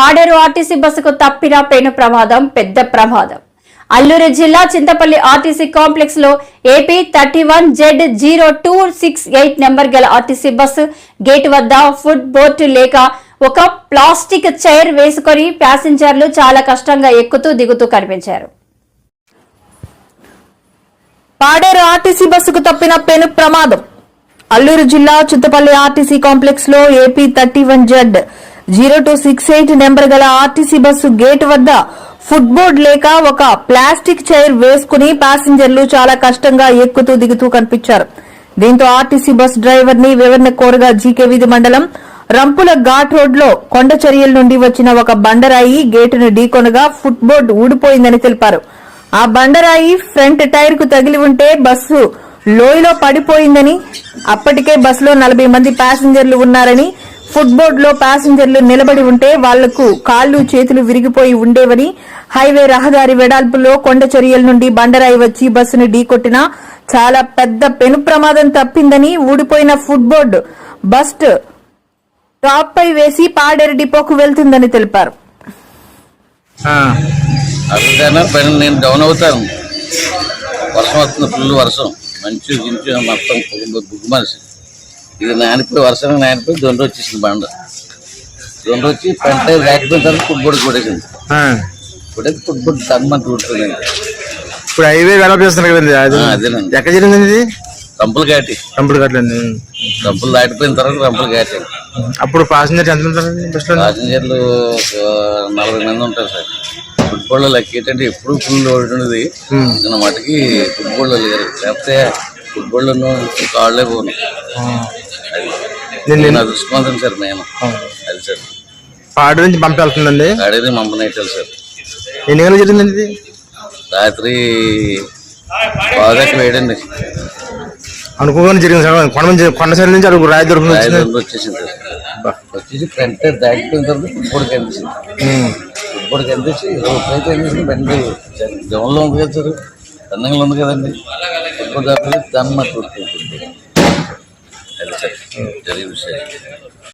Paderu RTC బస్సుకు తప్పిన పెను ప్రమాదం పెద్ద ప్రమాదం. అల్లూరు జిల్లా చింతపల్లి ఆర్టీసీ కాంప్లెక్స్లో AP thirty one Z zero two six eight number గల ఆర్టీసీ బస్సు గేట్ వద్ద ఫుడ్ బోర్డు లేక ఒక ప్లాస్టిక్ చైర్ వేసుకొని ప్యాసింజర్లు చాలా కష్టంగా ఎక్కుతూ దిగుతూ కనిపించారు. పాడేరు ఆర్టీసీ బస్సుకు తప్పిన పెను ప్రమాదం. అల్లూరు జిల్లా చింతపల్లి ఆర్టీసీ కాంప్లెక్స్లో AP thirty one Z zero two six eight number గల ఆర్టీసీ బస్సు గేట్ వద్ద ఫుట్ బోర్డ్ లేక ఒక ప్లాస్టిక్ చైర్ వేసుకుని ప్యాసింజర్లు చాలా కష్టంగా ఎక్కుతూ దిగుతూ కనిపించారు. దీంతో ఆర్టీసీ బస్ డ్రైవర్ని వివరణ కోరగా జీకే వీధి మండలం రంపుల ఘాట్ రోడ్లో కొండ చర్యల నుండి వచ్చిన ఒక బండరాయి గేటును ఢీకొనగా ఫుట్ బోర్డు ఊడిపోయిందని తెలిపారు. ఆ బండరాయి ఫ్రంట్ టైర్కు తగిలి ఉంటే బస్సు లోయలో పడిపోయిందని అప్పటికే బస్సులో నలభై మంది ప్యాసింజర్లు ఉన్నారని ఫుట్ బోర్డ్లో ప్యాసింజర్లు నిలబడి ఉంటే వాళ్ళకు కాళ్ళు చేతులు విరిగిపోయి ఉండేవని హైవే రహదారి వెడల్పులో కొండ చర్యల నుండి బండరాయి వచ్చి బస్సును ఢీకొట్టిన చాలా పెద్ద పెను ప్రమాదం తప్పిందని ఊడిపోయిన ఫుట్ బోర్డ్ బస్ట్ టాప్ పై వేసి పాడేరు డిపోకు వెళ్తుందని తెలిపారు. నేను డౌన్ అవుతాను. వర్షం వస్తుంది ఫుల్ వర్షం. మంచి మొత్తం మనిషి ఇది నానిపోయి వర్షం నానిపోయి దొండ వచ్చేసింది బండ. దొండ వచ్చి పంట దాటిపోయిన తర్వాత ఆ. కొట్టేసి ఫుట్బోర్డ్ తగ్గమని చూడుతుంది ఇప్పుడు హైవే డెవలప్ చేస్తున్నారు కదండి అది అదేనండి. ఎక్కడ ఇది? రంపులు కాటి. రంపులు దాటిపోయిన తర్వాత రంపులు కాటి. అప్పుడు ప్యాసింజర్ ఎంత ఉంటారండి బస్సులో? ప్యాసింజర్లు నలభై మంది ఉంటారు సార్. ఫుట్బాల్ లెక్క ఏంటంటే ఎప్పుడు ఫుల్ ఉండేది నిన్న మటుకి ఫుట్బాల్ లేరు. లేకపోతే ఫుట్బాల్ కాళ్ళే పోను. నేను అదృష్టవంతం సార్ నేను అది సార్. పాడు నుంచి పంపి వెళ్తుందండి? గాడేది మంపనైటల్ సార్. ఎన్ని గంటలు జరిగిందండి ఇది? రాత్రి బాగా వేడండి. అనుకోగానే జరిగింది సార్. కొండ నుంచి కొండ సైడ్ నుంచి అడుగు రాయి దొరుకుతుంది వచ్చేసింది వచ్చేసి ఫ్రంట్ దాటిపోయిన తర్వాత ఫుట్బాల్ కనిపించింది ఫుట్బాల్ కనిపించి ఎప్పుడైతే కనిపించింది బండి జవంలో ఉంది కదా సార్. దండంగా ఉంది కదండి. దాటిపోయి దాన్ని మాట్లాడుతుంది అది సార్ జరిగిన విషయం